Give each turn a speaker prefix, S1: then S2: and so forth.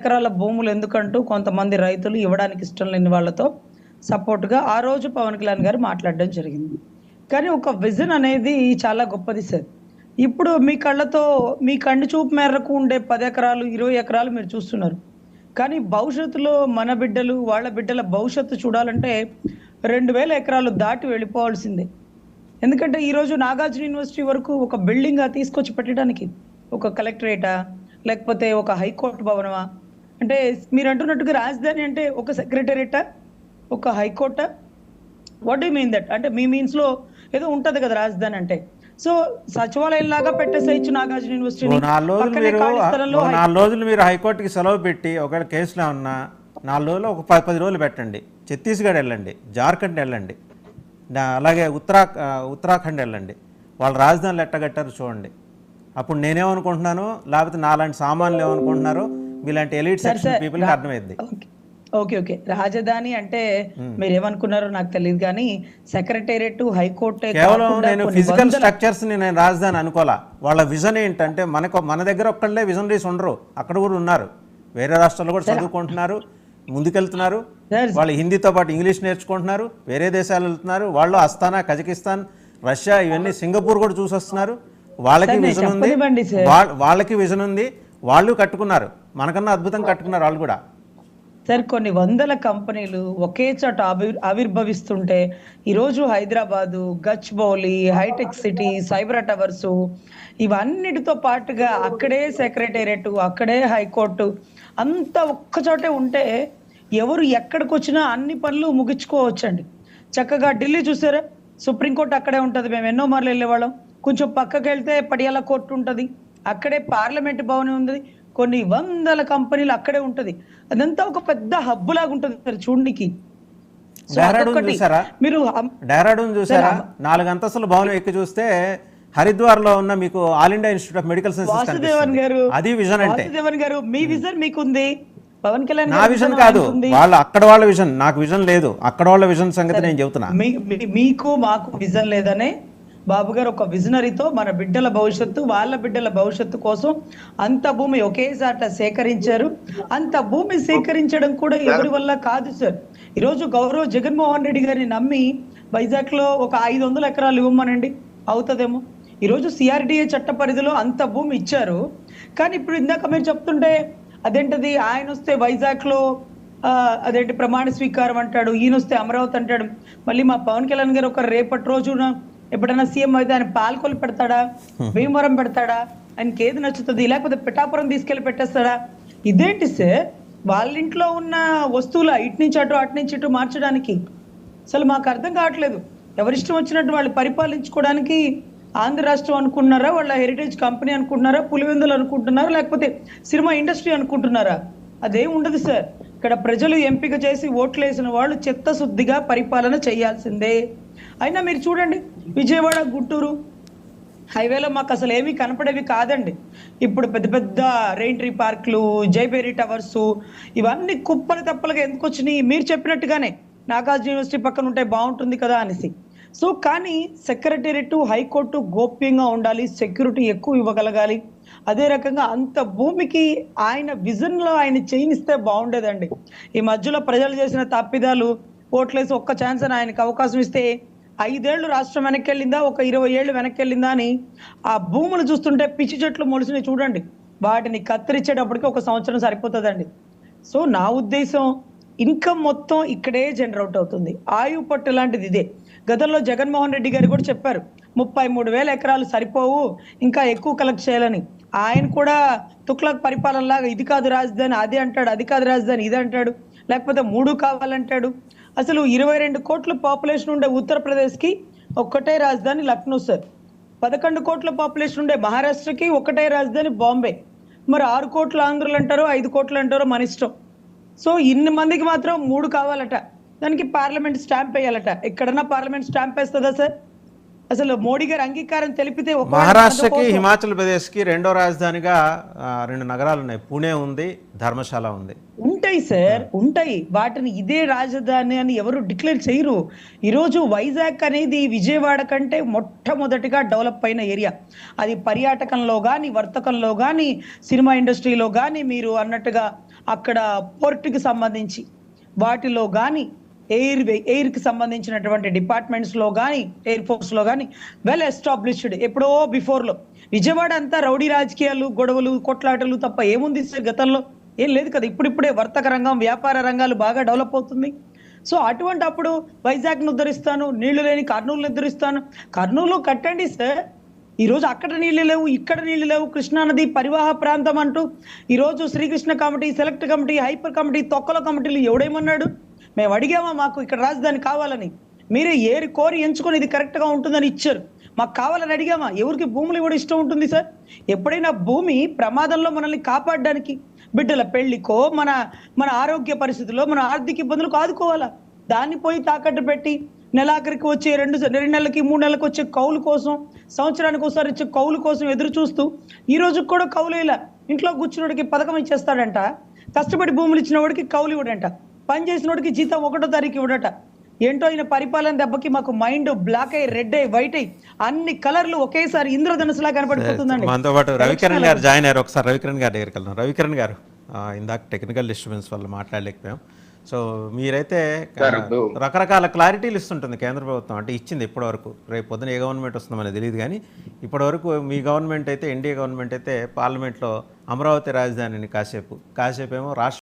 S1: ఎకరాల భూములు ఎందుకంటూ కొంతమంది రైతులు ఇవ్వడానికి ఇష్టం లేని వాళ్ళతో సపోర్ట్గా ఆ రోజు పవన్ కళ్యాణ్ గారు మాట్లాడడం జరిగింది. కానీ ఒక విజన్ అనేది చాలా గొప్పది సార్. ఇప్పుడు మీ కళ్ళతో మీ కండి చూపు మేరకు ఉండే పది ఎకరాలు ఇరవై ఎకరాలు మీరు చూస్తున్నారు. కానీ భవిష్యత్తులో మన బిడ్డలు వాళ్ళ బిడ్డల భవిష్యత్తు చూడాలంటే రెండు వేల ఎకరాలు దాటి వెళ్ళిపోవాల్సిందే. ఎందుకంటే ఈరోజు నాగార్జున యూనివర్సిటీ వరకు ఒక బిల్డింగ్ తీసుకొచ్చి పెట్టడానికి ఒక కలెక్టరేటా లేకపోతే ఒక హైకోర్టు భవనమా అంటే మీరు అంటున్నట్టుగా రాజధాని అంటే ఒక సెక్రటరేటా? ఒక హైకోర్టా? వాట్ యూ మీన్ దట్ అంటే మీ మీన్స్లో ఏదో ఉంటది కదా రాజధాని అంటే. సో సచివాలయం లాగా పెట్టేసేయచ్చు నాగార్జున
S2: ఓ
S1: యూనివర్సిటీని
S2: నాలుగు రోజులు మీరు హైకోర్టుకి సెలవు పెట్టి ఒకవేళ కేసులో ఉన్నా నాలుగు రోజులు ఒక పది పది రోజులు పెట్టండి. ఛత్తీస్గఢ్ వెళ్ళండి జార్ఖండ్ వెళ్ళండి. అలాగే ఉత్తరా ఉత్తరాఖండ్ వెళ్ళండి. వాళ్ళ రాజధానులు ఎట్టగట్టారు చూడండి. అప్పుడు నేనేమనుకుంటున్నాను? లేకపోతే నాలాంటి సామాన్లు ఏమనుకుంటున్నారో? మీలాంటి ఎలిట్ సెక్షన్ పీపుల్కి అర్థమైంది
S1: ఓకే. ఓకే రాజధాని అంటే మీరు ఏమనుకున్నారో నాకు తెలియదు కానీ సెక్రటేరియట్ హైకోర్టు
S2: కేవలం నేను ఫిజికల్ స్ట్రక్చర్స్ని నేను రాజధాని అనుకోలా వాళ్ళ విజన్ ఏంటంటే మనకు మన దగ్గర ఒక్కళ్ళే విజనరీస్ ఉండరు. అక్కడ కూడా ఉన్నారు. వేరే రాష్ట్రాల్లో కూడా చదువుకుంటున్నారు ముందుకెళ్తున్నారు. వాళ్ళు హిందీతో పాటు ఇంగ్లీష్ నేర్చుకుంటున్నారు వేరే దేశాలు వెళ్తున్నారు. వాళ్ళు అస్తానా కజకిస్తాన్ రష్యా ఇవన్నీ సింగపూర్ కూడా చూసి వస్తున్నారు వాళ్ళకి విజన్ ఉంది. వాళ్ళకి విజన్ ఉంది. వాళ్ళు కట్టుకున్నారు. మనకన్నా అద్భుతంగా కట్టుకున్నారు వాళ్ళు కూడా.
S1: సార్ కొన్ని వందల కంపెనీలు ఒకే చోట ఆవిర్ ఆవిర్భవిస్తుంటే ఈరోజు Hyderabad Gachibowli hitech city cyber towers ఇవన్నిటితో పాటుగా అక్కడే సెక్రటేరియట్ అక్కడే హైకోర్టు అంతా ఒక్కచోటే ఉంటే ఎవరు ఎక్కడికి వచ్చినా అన్ని పనులు ముగించుకోవచ్చండి. చక్కగా ఢిల్లీ చూసారా? సుప్రీంకోర్టు అక్కడే ఉంటుంది. మేము ఎన్నో మార్లు వెళ్ళేవాళ్ళం. కొంచెం పక్కకి వెళ్తే పడియాల కోర్టు ఉంటుంది. అక్కడే పార్లమెంట్ భవన్ ఉంది కొన్ని వందల కంపెనీలు అక్కడే ఉంటది. అదంతా ఒక పెద్ద హబ్బు లాగా ఉంటుంది సార్ చూడనికి? మీరు
S2: డెహ్రాడూన్ చూసారా? నాలుగు అంతస్తుల భవనం ఎక్కి చూస్తే హరిద్వార్లో ఉన్న మీకు All India Institute of Medical Sciences
S1: garu
S2: అది విజన్ అంటే.
S1: వాసుదేవన్ గారు మీ విజన్ మీకుంది. పవన్ కళ్యాణ్
S2: నా విజన్ కాదు. వాళ్ళ అక్కడ వాళ్ళ విజన్. నాకు విజన్ లేదు. అక్కడ వాళ్ళ విజన్ సంగతి నేను చెబుతున్నా.
S1: మీకు మాకు విజన్ లేదనే బాబు గారు ఒక విజనరీతో మన బిడ్డల భవిష్యత్తు వాళ్ళ బిడ్డల భవిష్యత్తు కోసం అంత భూమి ఒకేసాట సేకరించారు. అంత భూమి సేకరించడం కూడా ఎవరి వల్ల కాదు సార్. ఈరోజు గౌరవ్ జగన్మోహన్ రెడ్డి గారిని నమ్మి వైజాగ్లో ఒక ఐదు వందల ఎకరాలు ఇవ్వమనండి. అవుతుందేమో. ఈరోజు సిఆర్డిఏ చట్ట పరిధిలో అంత భూమి ఇచ్చారు. కానీ ఇప్పుడు ఇందాక మీరు చెప్తుంటే అదేంటది? ఆయన వస్తే వైజాగ్లో అదేంటి ప్రమాణ స్వీకారం అంటాడు ఈయన వస్తే అమరావతి అంటాడు. మళ్ళీ మా పవన్ కళ్యాణ్ గారు ఒక రేపటి రోజున ఎప్పుడైనా సీఎం అయితే ఆయన పాల్కొలు పెడతాడా భీమవరం పెడతాడా? ఆయనకి ఏది నచ్చుతుంది లేకపోతే పిఠాపురం తీసుకెళ్ళి పెట్టేస్తాడా? ఇదేంటి సార్? వాళ్ళ ఇంట్లో ఉన్న వస్తువులు ఇటు నుంచి అటు అటు నుంచి ఇటు మార్చడానికి అసలు మాకు అర్థం కావట్లేదు. ఎవరిష్టం వచ్చినట్టు వాళ్ళు పరిపాలించుకోవడానికి ఆంధ్ర రాష్ట్రం అనుకుంటున్నారా? వాళ్ళ హెరిటేజ్ కంపెనీ అనుకుంటున్నారా? పులివెందులు అనుకుంటున్నారా? లేకపోతే సినిమా ఇండస్ట్రీ అనుకుంటున్నారా? అదేం ఉండదు సార్. ఇక్కడ ప్రజలు ఎంపిక చేసి ఓట్లు వేసిన వాళ్ళు చిత్తశుద్ధిగా పరిపాలన చేయాల్సిందే. అయినా మీరు చూడండి విజయవాడ గుంటూరు హైవేలో మాకు అసలు ఏమీ కనపడేవి కాదండి. ఇప్పుడు పెద్ద పెద్ద రెయింట్రీ పార్కులు జైబేరీ టవర్స్ ఇవన్నీ కుప్పలు తప్పలుగా ఎందుకు వచ్చినాయి? మీరు చెప్పినట్టుగానే నాగార్జున యూనివర్సిటీ పక్కన ఉంటే బాగుంటుంది కదా అనేసి. సో కానీ సెక్రటేరియట్ హైకోర్టు గోప్యంగా ఉండాలి సెక్యూరిటీ ఎక్కువ ఇవ్వగలగాలి. అదే రకంగా అంత భూమికి ఆయన విజన్లో ఆయన చేయిస్తే బాగుండేదండి. ఈ మధ్యలో ప్రజలు చేసిన తప్పిదాలు ఓట్లేసి ఒక్క ఛాన్స్ అని ఆయనకు అవకాశం ఇస్తే ఐదేళ్ళు రాష్ట్రం వెనక్కి వెళ్ళిందా ఒక ఇరవై ఏళ్ళు వెనక్కి వెళ్ళిందా అని ఆ భూములు చూస్తుంటే పిచ్చి చెట్లు మొలిసినవి చూడండి. వాటిని కత్తిరించేటప్పటికి ఒక సంవత్సరం సరిపోతుందండి. సో నా ఉద్దేశం ఇన్కమ్ మొత్తం ఇక్కడే జనరేట్ అవుతుంది. ఆయువు పట్టు లాంటిది ఇదే. గతంలో జగన్మోహన్ రెడ్డి గారు కూడా చెప్పారు ముప్పై మూడు వేల ఎకరాలు సరిపోవు ఇంకా ఎక్కువ కలెక్ట్ చేయాలని. ఆయన కూడా తుక్లక్ పరిపాలనలాగా ఇది కాదు రాజధాని అది అంటాడు అది కాదు రాజధాని ఇది అంటాడు లేకపోతే మూడు కావాలంటాడు. అసలు ఇరవై రెండు కోట్ల పాపులేషన్ ఉండే ఉత్తరప్రదేశ్కి ఒక్కటే రాజధాని లక్నో సార్. పదకొండు కోట్ల పాపులేషన్ ఉండే మహారాష్ట్రకి ఒకటే రాజధాని బాంబే. మరి ఆరు కోట్ల ఆంధ్రులు అంటారో ఐదు కోట్లు అంటారో మన ఇష్టం. సో ఇన్ని మందికి మాత్రం మూడు కావాలట. దానికి పార్లమెంట్ స్టాంప్ వేయాలట. ఎక్కడన్నా పార్లమెంట్ స్టాంప్ వేస్తుందా సార్? అసలు మోడీ గారు అంగీకారం తెలిపితే
S2: మహారాష్ట్రకి హిమాచల్ ప్రదేశ్కి రెండో రాజధానిగా రెండు నగరాలు ఉన్నాయి పూణే ఉంది ధర్మశాల ఉంది.
S1: ఉంటాయి సార్. ఉంటాయి. వాటిని ఇదే రాజధాని అని ఎవరు డిక్లేర్ చేయరు. ఈరోజు వైజాగ్ అనేది విజయవాడ కంటే మొట్టమొదటిగా డెవలప్ అయిన ఏరియా. అది పర్యాటకంలో కానీ వర్తకంలో కానీ సినిమా ఇండస్ట్రీలో కానీ మీరు అన్నట్టుగా అక్కడ పోర్టుకి సంబంధించి వాటిలో కానీ ఎయిర్ ఎయిర్కి సంబంధించినటువంటి డిపార్ట్మెంట్స్లో కానీ ఎయిర్ ఫోర్స్లో కానీ వెల్ ఎస్టాబ్లిష్డ్. ఎప్పుడో బిఫోర్లో. విజయవాడ అంతా రౌడీ రాజకీయాలు గొడవలు కొట్లాటలు తప్ప ఏముంది సార్ గతంలో? ఏం లేదు కదా ఇప్పుడిప్పుడే వర్తక రంగం వ్యాపార రంగాలు బాగా డెవలప్ అవుతుంది. సో అటువంటి అప్పుడు వైజాగ్ను ఉద్ధరిస్తాను నీళ్ళు లేని కర్నూలు ఉద్ధరిస్తాను. కర్నూలు కట్టండి సార్. ఈరోజు అక్కడ నీళ్ళు లేవు ఇక్కడ నీళ్ళు లేవు. కృష్ణానది పరివాహ ప్రాంతం అంటూ ఈరోజు Srikrishna committee select committee hyper committee తొక్కల కమిటీలు ఎవడేమన్నాడు? మేము అడిగామా మాకు ఇక్కడ రాజధాని కావాలని. మీరే ఏరి కోరి ఎంచుకొని ఇది కరెక్ట్గా ఉంటుందని ఇచ్చారు. మాకు కావాలని అడిగామా? ఎవరికి భూములు ఇవ్వడం ఇష్టం ఉంటుంది సార్? ఎప్పుడైనా భూమి ప్రమాదంలో మనల్ని కాపాడడానికి బిడ్డల పెళ్ళికో మన మన ఆరోగ్య పరిస్థితుల్లో మన ఆర్థిక ఇబ్బందులకు ఆదుకోవాలా దాన్ని పోయి తాకట్టు పెట్టి నెలాఖరికి వచ్చే రెండు రెండు నెలలకి మూడు నెలలకు వచ్చే కౌలు కోసం సంవత్సరానికి ఒకసారి వచ్చే కౌలు కోసం ఎదురు చూస్తూ ఈ రోజు కూడా కౌలు ఇలా ఇంట్లో కూర్చున్నోడికి పథకం ఇచ్చేస్తాడంట కష్టపడి భూములు ఇచ్చిన వాడికి కౌలు ఇవ్వడంట పని చేసిన వాడికి జీతం ఒకటో తారీఖు ఇవ్వడట. ఏంటో ఈయన పరిపాలన దెబ్బకి మాకు మైండ్ బ్లాక్ అయ్యి రెడ్ అయ్యి వైట్ అయ్యి అన్ని కలర్లు ఒకేసారి ఇంద్రధనుసులా కనపడిపోతుందండి.
S2: మనతో పాటు రవికిరణ్ గారు జాయిన్ అయ్యారు. ఒకసారి రవికిరణ్ గారి దగ్గరికి వెళ్దాం. రవికిరణ్ గారు ఇందాక టెక్నికల్ డిస్టర్బెన్స్ వల్ల మాట్లాడలేకపోయాం. సో మీరైతే రకరకాల క్లారిటీలు ఇస్తుంటుంది కేంద్ర ప్రభుత్వం. అంటే ఇచ్చింది ఇప్పటివరకు. రేపు పొద్దున ఏ గవర్నమెంట్ వస్తుందో మనకు తెలియదు కానీ ఇప్పటివరకు మీ గవర్నమెంట్ అయితే ఎన్డీఏ గవర్నమెంట్ అయితే పార్లమెంట్లో అమరావతి రాజధానిని కాసేపు కాసేపు ఏమో రాష్ట్ర